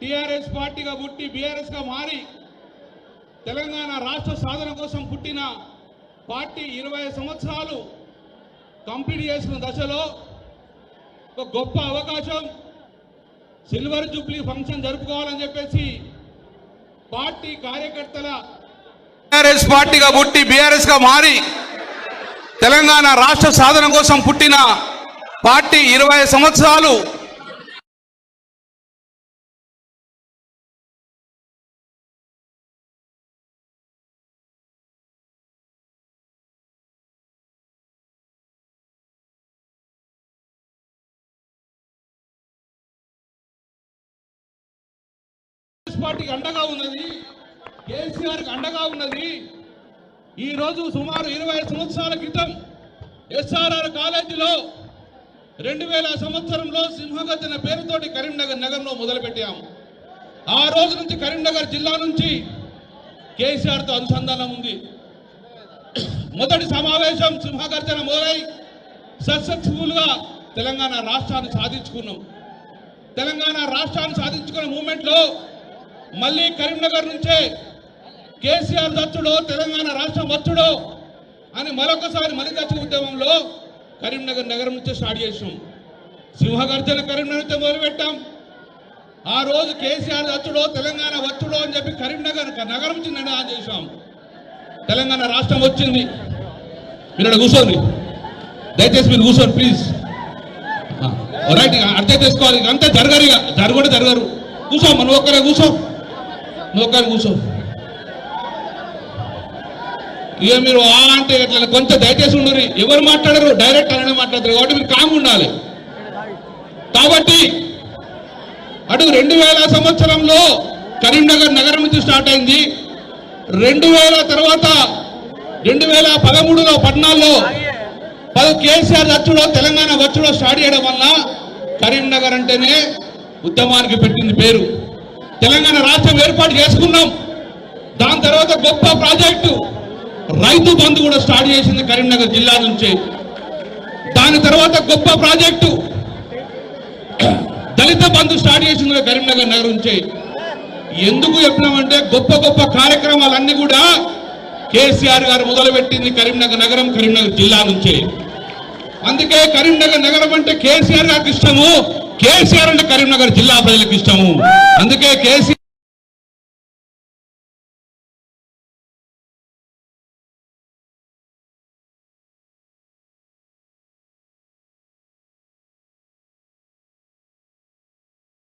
TRS పార్టీగా పుట్టి బీఆర్ఎస్గా మారి తెలంగాణ రాష్ట్ర సాధన కోసం పుట్టిన పార్టీ ఇరవై సంవత్సరాలు కంప్లీట్ చేసిన దశలో ఒక గొప్ప అవకాశం సిల్వర్ జూబ్లీ ఫంక్షన్ జరుపుకోవాలని చెప్పేసి పార్టీ కార్యకర్తల టిఆర్ఎస్ పార్టీగా పుట్టి బీఆర్ఎస్గా మారి తెలంగాణ రాష్ట్ర సాధన కోసం పుట్టిన పార్టీ ఇరవై సంవత్సరాలు కాంగ్రెస్ పార్టీకి అండగా ఉన్నది కేసీఆర్కి అండగా ఉన్నది. ఈ రోజు సుమారు ఇరవై సంవత్సరాల క్రితం ఎస్ఆర్ఆర్ కాలేజీలో రెండు వేల సంవత్సరంలో సింహగర్జన పేరుతోటి కరీంనగర్ నగరంలో మొదలుపెట్టాము. ఆ రోజు నుంచి కరీంనగర్ జిల్లా నుంచి కేసీఆర్తో అనుసంధానం ఉంది. మొదటి సమావేశం సింహగర్జన మొదలై సక్సెస్ఫుల్గా తెలంగాణ రాష్ట్రాన్ని సాధించుకున్నాం. తెలంగాణ రాష్ట్రాన్ని సాధించుకున్న మూమెంట్లో మళ్ళీ కరీంనగర్ నుంచే కేసీఆర్ దచ్చుడో తెలంగాణ రాష్ట్రం వచ్చుడో అని మరొకసారి మలిదచ్చ ఉద్యమంలో కరీంనగర్ నగరం నుంచే స్టార్ట్ చేసాం సింహగర్జన కరీంనగర్ నుంచి మొదలుపెట్టాం. ఆ రోజు కేసీఆర్ వచ్చుడో తెలంగాణ వచ్చుడో అని చెప్పి కరీంనగర్ నగరం నుంచి నిర్ణయం చేశాం. తెలంగాణ రాష్ట్రం వచ్చింది. మీరు ఇక్కడ కూర్చోండి. దయచేసి మీరు కూర్చోండి ప్లీజ్. రైట్ అర్థం చేసుకోవాలి. అంతే జరగరు ఇక. జరగడు జరగరు. కూర్చో మనం ఒక్కరే కూర్చో. మోకాలు కూర్చో. ఇక మీరు ఆ అంటే ఎట్లా కొంచెం దయచేసి ఉండరు ఎవరు మాట్లాడరు డైరెక్ట్ అలానే మాట్లాడతారు కాబట్టి మీరు కామ్ ఉండాలి. కాబట్టి అటు రెండు వేల సంవత్సరంలో కరీంనగర్ నగరం నుంచి స్టార్ట్ అయింది. రెండు వేల తర్వాత రెండు వేల పదమూడులో పద్నాలుగులో పది కేసీఆర్ వచ్చుడో తెలంగాణ వచ్చుడో స్టార్ట్ చేయడం వల్ల కరీంనగర్ అంటేనే ఉద్యమానికి పెట్టింది పేరు. తెలంగాణ రాష్ట్రం ఏర్పాటు చేసుకున్నాం. దాని తర్వాత గొప్ప ప్రాజెక్టు రైతు బంధు కూడా స్టార్ట్ చేసింది కరీంనగర్ జిల్లా నుంచి. దాని తర్వాత గొప్ప ప్రాజెక్టు దళిత బంధు స్టార్ట్ చేసింది కరీంనగర్ నగరం నుంచి. ఎందుకు చెప్పినామంటే గొప్ప గొప్ప కార్యక్రమాలన్నీ కూడా కేసీఆర్ గారు మొదలుపెట్టింది కరీంనగర్ నగరం కరీంనగర్ జిల్లా నుంచి. అందుకే కరీంనగర్ నగరం అంటే కేసీఆర్ గారికి ఇష్టము. కేసీఆర్ అంటే కరీంనగర్ జిల్లా ప్రజలకు ఇష్టము. అందుకే కేసీఆర్